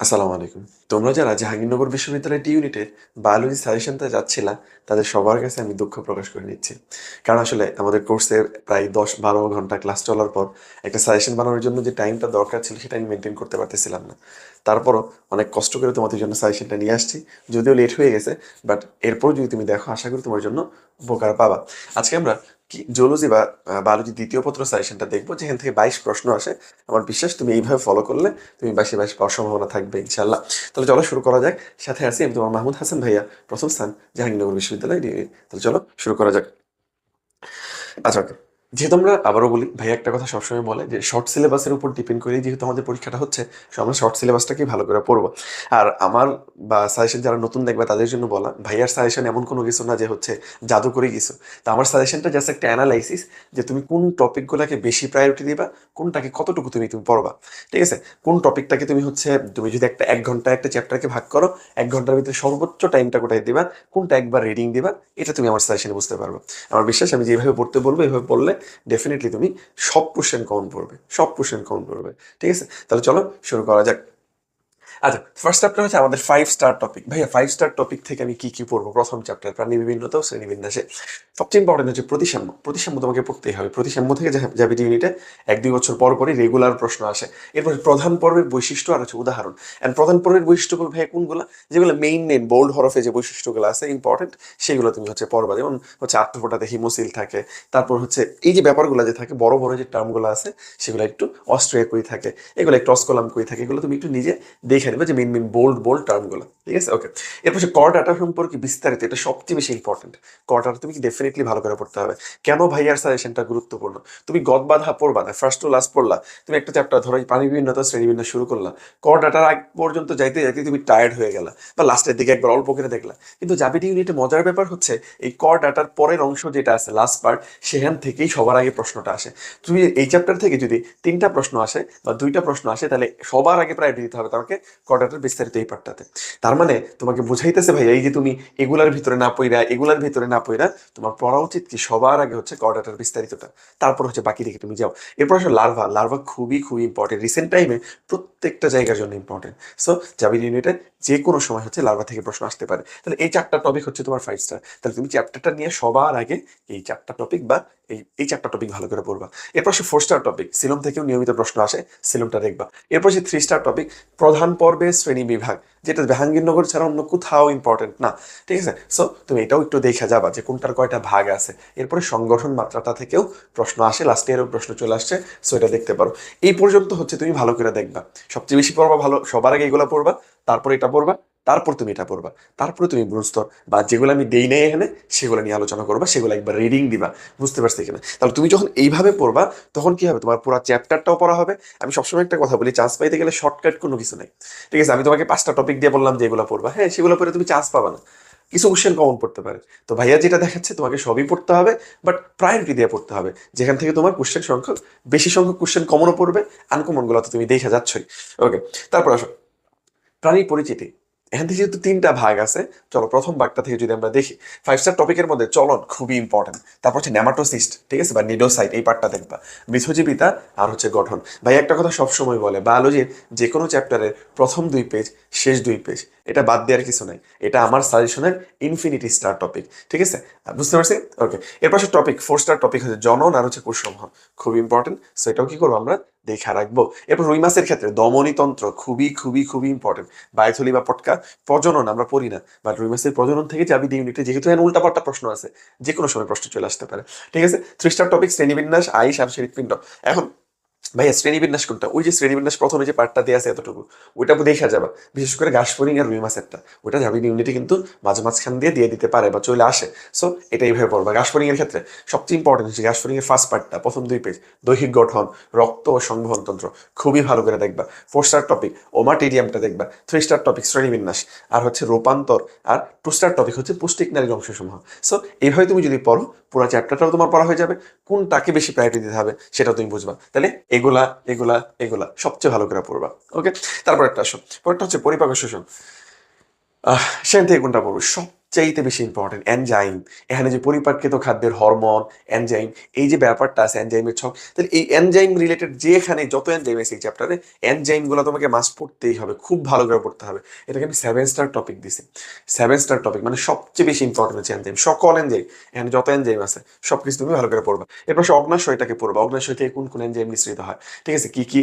আসসালামু আলাইকুম। তোমরা যারা জাহাঙ্গীরনগর বিশ্ববিদ্যালয়ের টি ইউনিটে বায়োলজি সাজেশনটা যাচ্ছিলা, তাদের সবার কাছে আমি দুঃখ প্রকাশ করে নিচ্ছি। কারণ আসলে আমাদের কোর্সের প্রায় দশ বারো ঘণ্টা ক্লাস চলার পর একটা সাজেশন বানানোর জন্য যে টাইমটা দরকার ছিল, সেটা আমি মেনটেন করতে পারতেছিলাম না। তারপরও অনেক কষ্ট করে তোমাদের জন্য সাজেশনটা নিয়ে আসছি। যদিও লেট হয়ে গেছে বাট এরপর যদি তুমি দেখো, আশা করি তোমার জন্য উপকার পাবা। আজকে আমরা কি? জুলজি বা বায়োলজি দ্বিতীয় পত্র সাজেশনটা দেখব, যেখান থেকে বাইশ প্রশ্ন আসে। আমার বিশ্বাস তুমি এইভাবে ফলো করলে তুমি বাইশে বাইশ পাওয়ার সম্ভাবনা থাকবে ইনশাল্লাহ তাহলে চলো শুরু করা যাক। সাথে আছি আমি তোমার মাহমুদ হাসান ভাইয়া, প্রথম স্থান, জাহাঙ্গীরনগর বিশ্ববিদ্যালয় তাহলে চলো শুরু করা যাক। আচ্ছা okay. যেহেতু আমরা আবারও বলি ভাই একটা কথা সবসময় বলে যে শর্ট সিলেবাসের উপর ডিপেন্ড করে যেহেতু আমাদের পরীক্ষাটা হচ্ছে so আমরা শর্ট সিলেবাসটাকেই ভালো করে পড়ব। আর আমার বা সাজেশন যারা নতুন দেখবে, তাদের জন্য বলা, ভাইয়ার সাজেশন এমন কোনো কিছু না যে হচ্ছে জাদু করে কিছু। তো আমার সাজেশনটা জাস্ট একটা অ্যানালাইসিস যে, তুমি কোন টপিকগুলোকে বেশি প্রায়োরিটি দিবা, কোনটাকে কতটুকু তুমি তুমি পড়বা। ঠিক আছে? কোন টপিকটাকে তুমি হচ্ছে, তুমি যদি একটা এক ঘণ্টা একটা চ্যাপ্টারকে ভাগ করো, এক ঘণ্টার ভিতরে সর্বোচ্চ টাইমটা কোথায় দিবা, কোনটা একবার রিডিং দিবা, এটা তুমি আমার সাজেশনে বুঝতে পারবে। আমার বিশ্বাস, আমি যেভাবে পড়তে বলব এইভাবে পড়লে ডেফিনেটলি তুমি সব কোশ্চেন কাউন্ট পড়বে সব কোশ্চেন কাউন্ট পড়বে ঠিক আছে? তাহলে চলো শুরু করা যাক। আচ্ছা ফার্স্ট চ্যাপ্টার হচ্ছে আমাদের ফাইভ স্টার টপিক ভাইয়া ফাইভ স্টার টপিক থেকে আমি কি কি পড়ব? প্রথম চ্যাপ্টার প্রাণী বিভিন্নতা ও শ্রেণীবিন্যাসে। সবচেয়ে ইম্পর্টেন্ট হচ্ছে প্রতিসাম্য। প্রতিসাম্য তোমাকে পড়তেই হবে। প্রতিসাম্য থেকে যাবে ইউনিটে এক দুই বছর পর পরই রেগুলার প্রশ্ন আসে। এরপর প্রধান পর্বের বৈশিষ্ট্য আর হচ্ছে উদাহরণ। অ্যান্ড প্রধান পর্বের বৈশিষ্ট্যগুলো ভাইয়া কোনগুলো? যেগুলো মেইন মেইন বোল্ড হরফে যে বৈশিষ্ট্যগুলো আছে ইম্পর্টেন্ট সেগুলো তুমি হচ্ছে পড়বা। যেমন হচ্ছে আত্মফোটাতে হিমোসিল থাকে। তারপর হচ্ছে এই যে ব্যাপারগুলো যে থাকে, বড় বড় যে টার্মগুলো আছে, সেগুলো একটু অস্ট্রিয়া কই থাকে, এগুলো একটু অস্কলাম কই থাকে, এগুলো তুমি একটু নিজে দেখে নেবে যে মেন মেন বোল্ড বোল্ড টার্মগুলো ঠিক আছে? ওকে এরপর সে কর ডাটা সম্পর্কে বিস্তারিত, এটা সবচেয়ে বেশি ইম্পর্টেন্ট কর ডাটা তুমি ডেফিনেটলি ভালো করে পড়তে হবে। কেন ভাইয়ার সাজেশনটা গুরুত্বপূর্ণ? তুমি গদ বাধা পড়বা না ফার্স্ট টু লাস্ট পড়লা। তুমি একটা চ্যাপ্টার ধরো, পানি বিভিন্নতা শ্রেণীবিন্যাস শুরু করলা। কর ডাটার আগ পর্যন্ত যাইতে যাইতে তুমি টায়ার্ড হয়ে গেলা বা লাস্টের দিকে একবার অল্প করে দেখলা। কিন্তু জাবিটি ইউনিটে মজার ব্যাপার হচ্ছে, এই কর ডাটার পরের অংশ যেটা আছে লাস্ট পার্ট সেখান থেকেই সবার আগে প্রশ্নটা আসে। তুমি এই চ্যাপ্টার থেকে যদি তিনটা প্রশ্ন আসে বা দুইটা প্রশ্ন আসে, তাহলে সবার আগে প্রায়োরিটি দিতে হবে তোমাকে ডাটার বিস্তারিত এই পার্টটাতে তার মানে তোমাকে বুঝাইতেছে ভাই এই যে তুমি এগুলার ভিতরে না পইরা, এগুলার ভিতরে না পইরা তোমার পড়া উচিত কি? সবার আগে হচ্ছে কর ডাটার বিস্তারিতটা। তারপর হচ্ছে বাকি দিকে তুমি যাও। এরপর আসলে লার্ভা। লার্ভা খুবই খুবই ইম্পর্টেন্ট রিসেন্ট টাইমে প্রত্যেকটা জায়গার জন্য ইম্পর্টেন্ট সো জাবির ইউনিটে যে কোনো সময় হচ্ছে লার্ভা থেকে প্রশ্ন আসতে পারে। তাহলে এই চারটা টপিক হচ্ছে তোমার ফাইভ স্টার তাহলে তুমি চ্যাপ্টারটা নিয়ে সবার আগে এই চারটা টপিক বা এই এই চারটা টপিক ভালো করে পড়বা। এরপর সে ফোর স্টার টপিক সিলম থেকেও নিয়মিত প্রশ্ন আসে, সিলমটা দেখবা। এরপর সে থ্রি স্টার টপিক প্রধান পর্বে শ্রেণি বিভাগ, যেটা জাহাঙ্গীরনগর ছাড়া অন্য কোথাও ইম্পর্টেন্ট না, ঠিক আছে? সো তুমি এটাও একটু দেখে যাবা যে কোনটার কয়টা ভাগ আছে। এরপরে সংগঠন মাত্রাটা থেকেও প্রশ্ন আসে লাস্টে এরও প্রশ্ন চলে আসছে সো এটা দেখতে পারো। এই পর্যন্ত হচ্ছে তুমি ভালো করে দেখবা। সবচেয়ে বেশি পড়বা ভালো, সবার আগে এগুলো পড়বা, তারপর এটা পড়বা তারপর তুমি এটা পড়বা। তারপরে তুমি ব্রুস্তর বা যেগুলো আমি দেই নাই এখানে, সেগুলো নিয়ে আলোচনা করবা, সেগুলো একবার রিডিং দিবা। বুঝতে পারছি কিনা? তাহলে তুমি যখন এইভাবে পড়বা, তখন কি হবে? তোমার পুরো চ্যাপ্টারটাও পড়া হবে। আমি সবসময় একটা কথা বলি চান্স পাইতে গেলে শর্টকাট কোনো কিছু নেই। ঠিক আছে? আমি তোমাকে পাঁচটা টপিক দিয়ে বললাম যে এগুলো পড়বা। হ্যাঁ সেগুলো পড়ে তুমি চান্স পাবা না। কিছু কোশ্চেন কমন পড়তে পারে। তো ভাইয়া যেটা দেখাচ্ছে, তোমাকে সবই পড়তে হবে বাট প্রায়োরিটি দিয়ে পড়তে হবে। যেখান থেকে তোমার কোশ্চেন সংখ্যক, বেশি সংখ্যক কোশ্চেন কমনও পড়বে আনকমনগুলো তো তুমি দেখে যাচ্ছই। ওকে তারপর আসো। প্রাণীর পরিচিতি। এখান থেকে যেহেতু তিনটা ভাগ আছে, চলো প্রথম ভাগটা থেকে যদি আমরা দেখি ফাইভ স্টার টপিকের মধ্যে চলন খুবই ইম্পর্টেন্ট তারপর হচ্ছে নেমাটোসিস্ট ঠিক আছে? বা নিডোসাইট, এই পার্টটা দেখবা। বৃথজীবিতা আর হচ্ছে গঠন। ভাই, একটা কথা সবসময় বলে বায়োলজির যে কোনো চ্যাপ্টারের প্রথম দুই পেজ শেষ দুই পেজ এটা বাদ দেওয়ার কিছু নাই। এটা আমার সাজেশনের ইনফিনিটি স্টার টপিক ঠিক আছে? বুঝতে পারছি? ওকে এর পাশে টপিক ফোর স্টার টপিক হচ্ছে জনন আর হচ্ছে কুসংহ খুব ইম্পর্টেন্ট সো এটাও কি করব আমরা? দেখা রাখব। এরপর রুই মাছের ক্ষেত্রে দমনীতন্ত্র খুবই খুবই খুবই ইম্পর্টেন্ট বায়ুথলি বা পটকা প্রজনন আমরা পড়ি না বা রুই মাছের প্রজনন থেকে যাবি ইউনিটে যেহেতু এখানে উল্টাপাল্টা প্রশ্ন আছে যে কোনো সময় প্রশ্ন চলে আসতে পারে। ঠিক আছে? থ্রি স্টার টপিক শ্রেণীবিন্যাস আইস আর হৃৎপিণ্ড এখন ভাইয়া শ্রেণীবিন্যাস কোনটা? ওই যে শ্রেণীবিন্যাস প্রথমে যে পার্টটা দেওয়া আছে এতটুকু, ওইটা দেখা যাবে। বিশেষ করে ঘাসফড়িং আর রুই মাছেরটা। ওইটা যাবি ইউনিটে কিন্তু মাঝে মাঝখান দিয়ে দিয়ে দিতে পারে বা চলে আসে। সো এটা এইভাবে পড়বা। ঘাসফড়িং এর ক্ষেত্রে সবচেয়ে ইম্পর্টেন্ট হচ্ছে ঘাসফড়িং এর ফার্স্ট পার্টটা প্রথম দুই পেজ দৈহিক গঠন, রক্ত ও সংবহন তন্ত্র, খুবই ভালো করে দেখবা। ফোর স্টার টপিক ওমাটেরিয়ামটা দেখবা। থ্রি স্টার টপিক শ্রেণীবিন্যাস আর হচ্ছে রূপান্তর আর টু স্টার টপিক হচ্ছে পুষ্টিক নারীর অংশসমূহ সো এইভাবে তুমি যদি পড়ো, পুরো চ্যাপ্টারটাও তোমার পড়া হয়ে যাবে। কোনটাকে বেশি প্রায়োরিটি দিতে হবে সেটা তুমি বুঝবা। তাহলে এগুলা এগুলা এগুলা। সবচেয়ে ভালো করে পড়বা। ওকে তারপর একটা আসো। পরেরটা হচ্ছে পরিপাক শোষণ সেখান থেকে কোনটা পড়ব? সব সবচাইতে বেশি ইম্পর্টেন্ট এনজাইম এখানে যে পরিপাকৃত খাদ্যের হরমোন এনজাইম এই যে ব্যাপারটা আছে এনজাইমের ছক, তাহলে এই এনজাইম রিলেটেড যেখানে যত এনজাইম আছে এই চ্যাপ্টারে এনজাইমগুলো তোমাকে মাস্ট পড়তেই হবে, খুব ভালো করে পড়তে হবে। এটাকে আমি সেভেন স্টার টপিক দিছি। সেভেন স্টার টপিক মানে সবচেয়ে বেশি ইম্পর্টেন্ট হচ্ছে এনজাইম সকল এনজাইম এখানে যত এনজাইম আছে সব কিছু তুমি ভালো করে পড়বা। এরপর সে অগ্নাশয়টাকে পড়বা, অগ্নাশয় থেকে কোন কোন এনজাইম মিশ্রিত হয়, ঠিক আছে? কি কি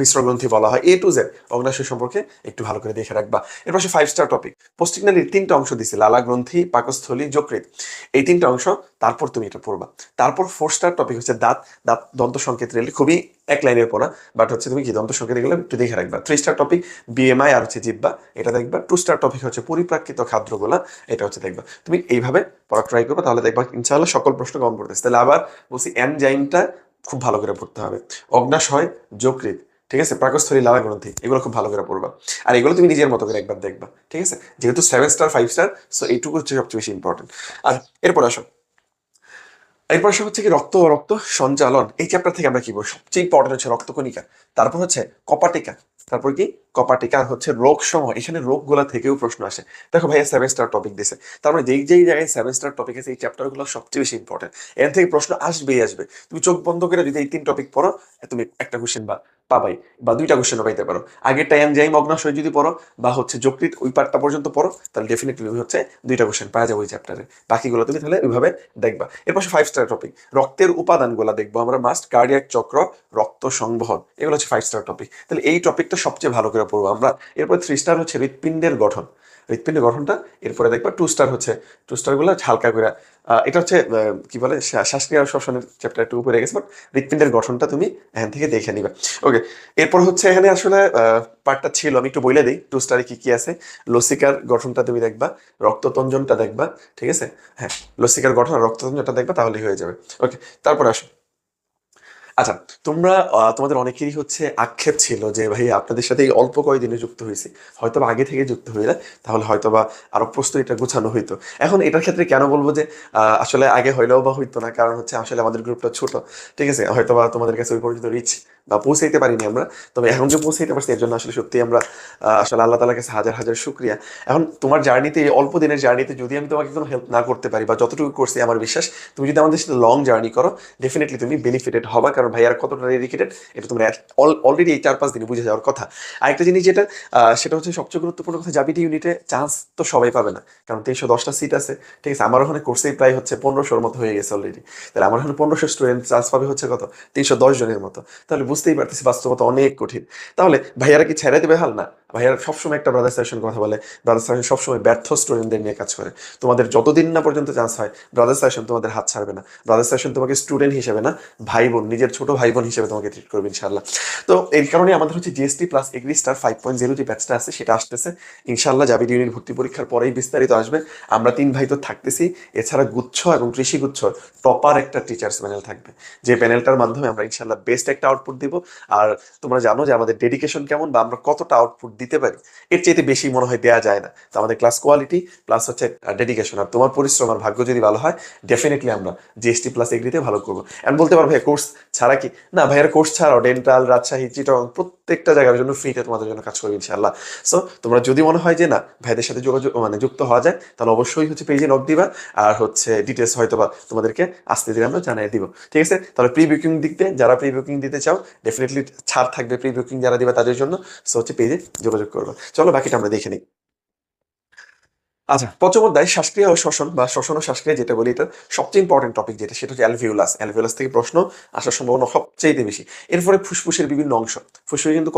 মিশ্র গ্রন্থি বলা হয় এ টু জেড অগ্নাশয় সম্পর্কে একটু ভালো করে দেখে রাখবা। এরপর সে ফাইভ স্টার টপিক পোস্টিকনালির তিনটা অংশ দিছে লালা গ্রন্থি, পাকস্থলী যকৃত এই তিনটা অংশ, তারপর তুমি এটা পড়বা। তারপর ফোর স্টার টপিক হচ্ছে দাঁত। দাঁত দন্ত সংকেত রিলেটেড খুবই এক লাইনের পড়া বাট হচ্ছে তুমি কি, দন্ত সংকেত গেলে একটু দেখে রাখবা। থ্রি স্টার টপিক বিএমআই আর হচ্ছে জিব্বা এটা দেখবা। টু স্টার টপিক হচ্ছে পরিপ্রাকৃত খাদ্যগুলা, এটা হচ্ছে দেখবা। তুমি এইভাবে পড়া ট্রাই করবে, তাহলে দেখবা ইনশাআল্লাহ সকল প্রশ্ন কম পড়তেছে তাহলে আবার বলছি এনজাইমটা খুব ভালো করে পড়তে হবে। অগ্নাশয় যকৃত ঠিক আছে? পাকস্থলী লালা গ্রন্থি, এগুলো খুব ভালো করে পড়বা। আর এগুলো তুমি নিজের মতো করে একবার দেখবা, ঠিক আছে? যেহেতু seven star five star so এইটুকু হচ্ছে সবচেয়ে বেশি ইম্পর্টেন্ট আর এরপর আসো। এরপর আসা হচ্ছে কি রক্ত রক্ত সঞ্চালন। এই চ্যাপ্টার থেকে আমরা কি বলব? সবচেয়ে ইম্পর্টেন্ট হচ্ছে রক্তকণিকা। তারপর হচ্ছে কপাটিকা। তারপর কি? কপাটিকা হচ্ছে রোগ সমূহ। এখানে রোগগুলা থেকেও প্রশ্ন আসে। দেখো ভাইয়া সেভেন স্টার টপিক দিছে। তারপরে যেই যেই জায়গায় সেভেন স্টার টপিক আছে, এই চ্যাপ্টারগুলো সবচেয়ে বেশি ইম্পর্টেন্ট এর থেকে প্রশ্ন আসবেই, আসবে। তুমি চোখ বন্ধ করে যদি এই তিন টপিক পড়ো, তুমি একটা কোশ্চেন বা পাবাই বা দুইটা কোশ্চেনও পাইতে পারো। আগেরটা এনজাইম অগ্নাশয় যদি পড়ো বা হচ্ছে যকৃত ওই পার্টটা পর্যন্ত পড়ো, তাহলে ডেফিনেটলি হচ্ছে দুইটা কোশ্চেন পাওয়া যাবে ওই চ্যাপ্টারে বাকিগুলো তুমি তাহলে ওইভাবে দেখবা। এরপর ফাইভ স্টার টপিক রক্তের উপাদানগুলো দেখব আমরা মাস্ট কার্ডিয়াক চক্র, রক্ত সংবহন, এগুলো হচ্ছে ফাইভ স্টার টপিক তাহলে এই টপিকটা সবচেয়ে ভালো করে পড়ব আমরা। এরপর থ্রি স্টার হচ্ছে হৃৎপিণ্ডের গঠন। হৃৎপিণ্ডের গঠনটা, এরপরে দেখবা টু স্টার হচ্ছে। টু স্টারগুলো হালকা করে এটা হচ্ছে কি বলে শ্বা- শ্বাসক্রিয়া শ্বসনের চ্যাপ্টার একটু উপরে গেছে বাট হৃৎপিণ্ডের গঠনটা তুমি এখান থেকে দেখে নিবে। ওকে এরপর হচ্ছে এখানে আসলে পার্টটা ছিল, আমি একটু বলে দিই টু স্টারে কি কি আছে? লসিকার গঠনটা তুমি দেখবা, রক্ততঞ্জনটা দেখবা, ঠিক আছে? হ্যাঁ লসিকার গঠন রক্ততঞ্জনটা দেখবা, তাহলেই হয়ে যাবে। ওকে তারপর আসো। আচ্ছা তোমরা তোমাদের অনেকেরই হচ্ছে আক্ষেপ ছিল যে, ভাই, আপনাদের সাথে অল্প কয়েকদিনে যুক্ত হয়েছি। হয়তো আগে থেকে যুক্ত হইলে, তাহলে হয়তো বা আরও প্রস্তুতিটা গোছানো হইতো। এখন এটার ক্ষেত্রে কেন বলব যে আসলে আগে হইলেও বা হইতো না, কারণ হচ্ছে আসলে আমাদের গ্রুপটা ছোট। ঠিক আছে? হয়তো বা তোমাদের কাছে ওই পর্যন্ত রিচ বা পৌঁছাইতে পারিনি আমরা। তবে এখন যে পৌঁছাইতে পারছি, এর জন্য আসলে সত্যি আমরা আসলে আল্লাহ তালার কাছে হাজার হাজার শুক্রিয়া। এখন তোমার জার্নিতে, এই অল্প দিনের জার্নিতে যদি আমি তোমাকে কোনো হেল্প না করতে পারি বা যতটুকু করছি আমার বিশ্বাস, তুমি যদি আমাদের সাথে লং জার্নি করো ডেফিনেটলি তুমি বেনিফিটেড হবা কারণ ভাইয়ার কতটা ডেডিকেটেড এটা তোমরা অলরেডি এই চার পাঁচ দিনে বুঝে যাওয়ার কথা। আরেকটা জিনিস যেটা সেটা হচ্ছে সবচেয়ে গুরুত্বপূর্ণ কথা জাবিটি ইউনিটে চান্স তো সবাই পাবে না। কারণ তিনশো দশটা সিট আছে, ঠিক আছে? আমার ওখানে কোর্সেই প্রায় হচ্ছে পনেরোশোর মতো হয়ে গেছে অলরেডি তাহলে আমার ওখানে পনেরোশো স্টুডেন্ট চান্স পাবে হচ্ছে কত? তিনশো দশ জনের মতো। তাহলে বুঝতেই পারতেছি বাস্তবতা অনেক কঠিন। তাহলে ভাইয়ারা কি ছেড়ে দেবে হাল? না। ভাইয়ারা সবসময় একটা ব্রাদার সেশন কথা বলে ব্রাদার সেশন সবসময় ব্যর্থ স্টুডেন্টদের নিয়ে কাজ করে। তোমাদের যতদিন না পর্যন্ত চান্স হয় ব্রাদার সেশন তোমাদের হাত ছাড়বে না। ব্রাদার সেশন তোমাকে স্টুডেন্ট হিসেবে না ভাই বোন নিজের ছোট ভাই বোন হিসেবে তোমাকে ট্রিট করবে ইনশাল্লাহ তো এই কারণে আমাদের হচ্ছে GST plus agri star five point zero যে ব্যাচটা আছে, সেটা আসতেছে। ইনশাল্লাহ জাবির ইউনিট ভর্তি পরীক্ষার পরেই বিস্তারিত আসবে। আমরা তিন ভাই তো থাকতেছি। এছাড়া গুচ্ছ এবং কৃষি গুচ্ছ প্রপার একটা টিচার্স প্যানেল থাকবে। যে প্যানেলটার মাধ্যমে আমরা ইনশাল্লাহ বেস্ট একটা আউটপুট দিব। আর তোমরা জানো যে আমাদের ডেডিকেশন কেমন বা আমরা কতটা আউটপুট দিতে পারি। এর চাইতে বেশি মনে হয় দেওয়া যায় না। তো আমাদের ক্লাস কোয়ালিটি প্লাস হচ্ছে ডেডিকেশন আর তোমার পরিশ্রম আর ভাগ্য যদি ভালো হয় ডেফিনেটলি আমরা জিএসটি প্লাস এগ্রিতে ভালো করব। এন্ড বলতে পারো ভাই কোর্স ছাড়া কি? না, ভাইয়ের কোর্স ছাড়াও ডেন্টাল রাজশাহী চিটং প্রত্যেকটা জায়গার জন্য ফ্রিতে তোমাদের জন্য কাজ করবে ইনশাল্লাহ সো তোমরা যদি মনে হয় যে না, ভাইদের সাথে যোগাযোগ মানে যুক্ত হওয়া যায়, তাহলে অবশ্যই হচ্ছে পেজে নক দিবা। আর হচ্ছে ডিটেলস হয়তো বা তোমাদেরকে আসতে দিলে আমরা জানিয়ে দিব। ঠিক আছে? তাহলে প্রি বুকিং দিতে যারা প্রি বুকিং দিতে চাও ডেফিনেটলি ছাড় থাকবে প্রি বুকিং যারা দিবে তাদের জন্য। সো হচ্ছে পেজে যোগাযোগ করবেন চলো বাকিটা আমরা দেখে নিই। আচ্ছা পঞ্চম অধ্যায় শ্বাসক্রিয়া ও শ্বসন বা শ্বসন ও শ্বাসক্রিয়া যেটা বলি, এটা সবচেয়ে ইম্পর্টেন্ট টপিক যেটা, সেটা হচ্ছে অ্যালভিউলাস অ্যালভিউলাস থেকে প্রশ্ন আসার সম্ভাবনা সবচেয়ে বেশি। এরপরে ফুসফুসের বিভিন্ন অংশ। ফুসফুসে কিন্তু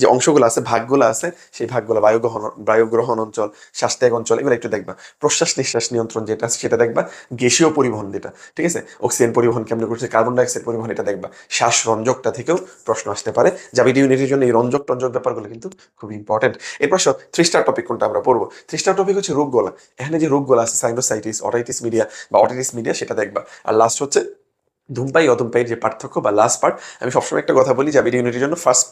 যে অংশগুলো আছে, ভাগগুলো আছে, সেই ভাগগুলো বায়ুগ্রহণ বায়ুগ্রহণ অঞ্চল, শ্বাসত্যাগ অঞ্চল, এগুলো একটু দেখবা। প্রশ্বাস নিঃশ্বাস নিয়ন্ত্রণ যেটা আছে, সেটা দেখবা। গ্যাসীয় পরিবহন যেটা, ঠিক আছে? অক্সিজেন পরিবহন কেমন করছে কার্বন ডাইঅক্সাইড পরিবহন এটা দেখবা। শ্বাস রঞ্জকটা থেকেও প্রশ্ন আসতে পারে। জাবিডি ইউনিটের জন্য এই রঞ্জক টঞ্জক ব্যাপারগুলো কিন্তু খুব ইম্পর্টেন্ট এরপর থ্রি স্টার টপিক কোনটা আমরা পড়ব? থ্রি স্টার টপিক হচ্ছে রোগগুলা এখানে যে রোগগুলো আছে সাইনোসাইটিস অটাইটিস মিডিয়া বা অটাইটিস মিডিয়া সেটা দেখবা। আর লাস্ট হচ্ছে ধূমপাই, অধূমপাইয়ের যে পার্থক্য বা লাস্ট পার্ট আমি সবসময় একটা কথা বলি জাবিডি ইউনিটের জন্য ফার্স্ট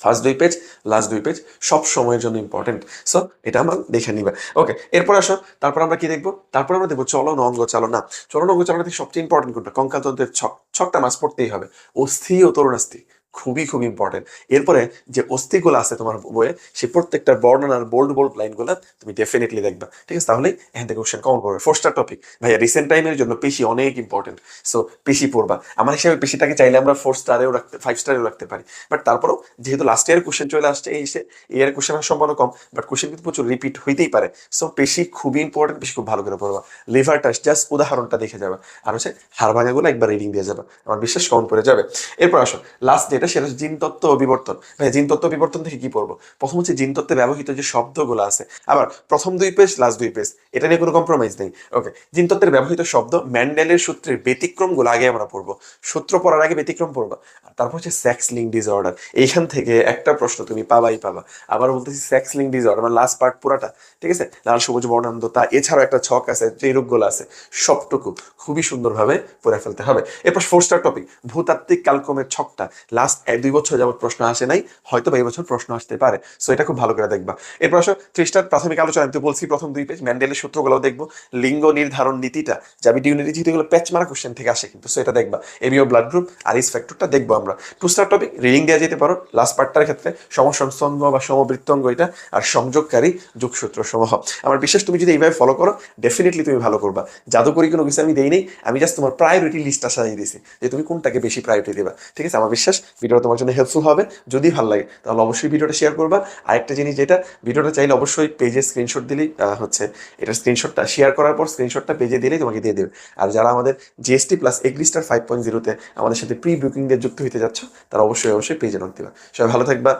ফার্স্ট দুই পেজ লাস্ট দুই পেজ সব সময়ের জন্য ইম্পর্টেন্ট সো এটা আমার দেখে নিবে। ওকে এরপর আসো, তারপর আমরা কি দেখব? তারপর আমরা দেখব চলন অঙ্গ চালনা চলন অঙ্গ চালনা থেকে সবচেয়ে ইম্পর্টেন্ট কোনটা? কঙ্কালতন্ত্রের ছক। ছকটা মাস পড়তেই হবে। অস্থি ও তরুণাস্থি। খুবই খুবই ইম্পর্টেন্ট এরপরে যে অস্থিগুলো আছে তোমার বইয়ে সেই প্রত্যেকটা বর্ণনার বোল্ড বোল্ড লাইনগুলো তুমি ডেফিনেটলি দেখবা। ঠিক আছে? তাহলেই এখান থেকে কোশ্চেন কমন করবে। ফোর্স্টার টপিক ভাইয়া রিসেন্ট টাইমের জন্য পেশি অনেক ইম্পর্টেন্ট সো পেশি পড়বা। আমার হিসাবে পেশিটাকে চাইলে আমরা ফোর স্টারেও রাখতে ফাইভ স্টারেও রাখতে পারি। বাট তারপরেও যেহেতু লাস্ট ইয়ার কোশ্চেন চলে আসছে, এই এসে ইয়ার কোশ্চেন সম্ভাবনা কম। বাট কোশ্চেন কিন্তু প্রচুর রিপিট হইতেই পারে। সো পেশি খুবই ইম্পর্টেন্ট পেশি খুব ভালো করে পড়বা। লিভার টাস্ট জাস্ট উদাহরণটা দেখে যাবে। আর হচ্ছে হাড় ভাঙাগুলো একবার রিডিং দিয়ে যাবে। আমার বিশ্বাস কমন পড়ে যাবে। এরপর আসো। লাস্ট যেটা সেটা হচ্ছে জিন তত্ত্ব ও বিবর্তন। ভাই জিন তত্ত্ব বিবর্তন থেকে কি পড়ব? প্রথম হচ্ছে জিন তত্ত্বে ব্যবহৃত যে শব্দগুলো আছে। আবার প্রথম দুই পেজ লাস্ট দুই পেজ, এটা নিয়ে কোনো কম্প্রোমাইজ নেই। ওকে জিন তত্ত্বের ব্যবহৃত শব্দ ম্যান্ডেলের সূত্রের ব্যতিক্রমগুলো আগে আমরা পড়ব। সূত্র পড়ার আগে ব্যতিক্রম পড়বা। আর তারপর হচ্ছে সেক্স লিঙ্ক ডিসঅর্ডার এইখান থেকে একটা প্রশ্ন তুমি পাবাই পাবা। আবার বলতেছি সেক্স লিঙ্ক ডিসঅর্ডার মানে লাস্ট পার্ট পুরাটা। ঠিক আছে? লাল, সবুজ বর্ণান্ধতা এছাড়াও একটা ছক আছে যে রোগগুলো আছে, সবটুকু খুবই সুন্দরভাবে পড়ে ফেলতে হবে। এরপর ফোর স্টার টপিক ভূতাত্ত্বিক কালক্রমের ছকটা। লাস্ট এক, দুই বছর যাবত প্রশ্ন আসে নাই, হয়তো বা এই বছর প্রশ্ন আসতে পারে। সো এটা খুব ভালো করে দেখবা। এরপর আসো থ্রি স্টার প্রাথমিক আলোচনা, আমি তো বলছি প্রথম দুই পেজ ম্যান্ডেলের সূত্রগুলো দেখব। লিঙ্গ নির্ধারণ নীতিটা যাবি ডিউনিটি যেগুলো প্যাচ মারা কোশ্চেন থেকে আসে কিন্তু সো এটা দেখবা। এবিও ব্লাড গ্রুপ আর ইস ফ্যাক্টরটা দেখব আমরা। টু স্টার টপিক রিডিং দেওয়া যেতে পারো লাস্ট পার্টটার ক্ষেত্রে সমসংস্তম্ভ বা সমবৃত্তঙ্গ এটা, আর সংযোগকারী যোগসূত্র সমূহ আমার বিশ্বাস, তুমি যদি এইভাবে ফলো করো ডেফিনেটলি তুমি ভালো করবা। জাদুকরি কোনো কিছু আমি দেই নেই আমি জাস্ট তোমার প্রায়োরিটি লিস্টটা সাজিয়ে দিয়েছি, যে তুমি কোনটাকে বেশি প্রায়োরিটি দেবা। ঠিক আছে? আমার বিশ্বাস ভিডিওটা তোমার জন্য হেল্পফুল হবে। যদি ভালো লাগে, তাহলে অবশ্যই ভিডিওটা শেয়ার করবা। আরেকটা জিনিস যেটা, ভিডিওটা চাইলে অবশ্যই পেজে স্ক্রিনশট দিলেই হচ্ছে, এটা স্ক্রিনশটটা শেয়ার করার পর স্ক্রিনশটটা পেজে দিলেই তোমাকে দিয়ে দেবে। আর যারা আমাদের GST plus agri star five point জিরোতে আমাদের সাথে প্রি বুকিং দিয়ে যুক্ত হতে যাচ্ছ, তারা অবশ্যই অবশ্যই পেজে নক দিবা। সবাই ভালো থাকবা।